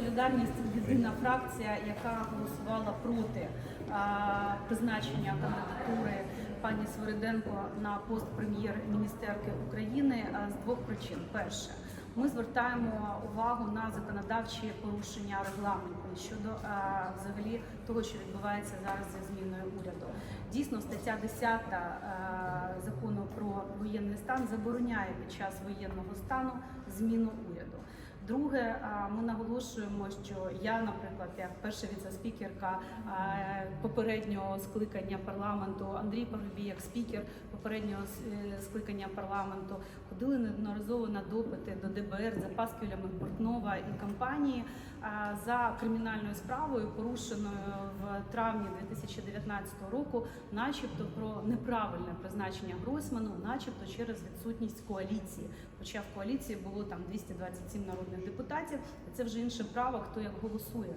Солідарність єдина фракція, яка голосувала проти призначення кандидатури пані Свириденко на пост прем'єр-міністерки України з двох причин. Перше, ми звертаємо увагу на законодавчі порушення регламенту щодо взагалі того, що відбувається зараз зі зміною уряду. Дійсно, стаття 10 а, закону про воєнний стан забороняє під час воєнного стану зміну уряду. Друге, ми наголошуємо, що я, наприклад, як перша віце-спікерка попереднього скликання парламенту, Андрій Парубій, як спікер попереднього е, скликання парламенту, ходили неодноразово на допити до ДБР за пасквілями Портнова і компанії за кримінальною справою, порушеною в травні 2019 року, начебто про неправильне призначення Гройсману, начебто через відсутність коаліції. Хоча в коаліції було там 227 народних депутатів, це вже інше право, хто як голосує.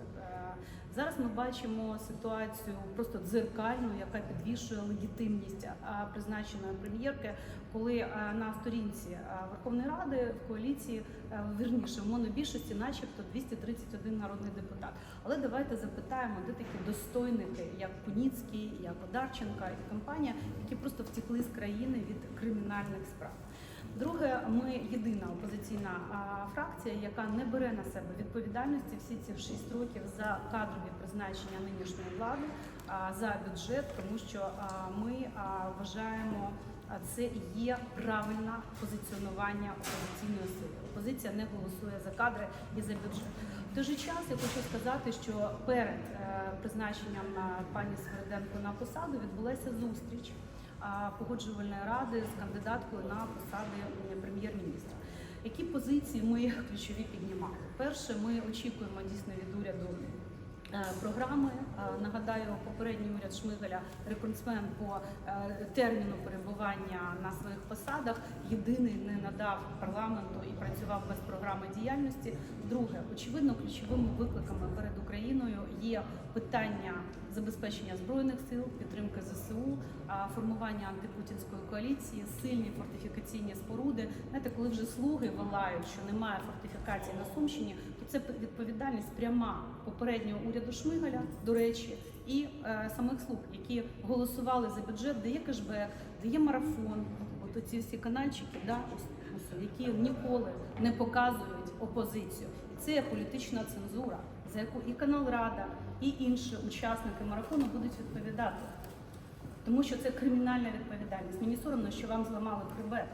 Зараз ми бачимо ситуацію просто дзеркальну, яка підвішує легітимність призначеної прем'єрки, коли на сторінці Верховної Ради в коаліції вірніше в монобільшості, начебто 231 народний депутат. Але давайте запитаємо, де такі достойники, як Куніцький, як Одарченка і компанія, які просто втекли з країни від кримінальних справ. Друге, ми єдина опозиційна фракція, яка не бере на себе відповідальності всі ці 6 років за кадрові призначення нинішньої влади, за бюджет, тому що ми вважаємо. Це є правильне позиціонування опозиційної сили. Опозиція не голосує за кадри і за бюджет. В той же час я хочу сказати, що перед е, призначенням пані Свериденко на посаду відбулася зустріч погоджувальної ради з кандидаткою на посади прем'єр-міністра. Які позиції ми ключові піднімали? Перше, ми очікуємо дійсно від уряду. е, Програми Е, нагадаю, попередній уряд Шмигаля рекордсмен по е, терміну перебування на своїх посадах. Єдиний не надав парламенту і працював без програми діяльності. Друге, очевидно, ключовими викликами перед Україною є питання забезпечення збройних сил, підтримки ЗСУ, формування антипутінської коаліції, сильні фортифікаційні споруди. Знаєте, коли вже слуги волають, що немає фортифікації на Сумщині, то це відповідальність пряма попереднього уряду Шмигаля, до речі, і е, самих слуг, які голосували за бюджет, де є кешбек, де є марафон. От ці всі канальчики, да, які ніколи не показують опозицію. Це є політична цензура, за яку і канал Рада, і інші учасники марафону будуть відповідати. Тому що це кримінальна відповідальність. Мені соромно, що вам зламали хребет.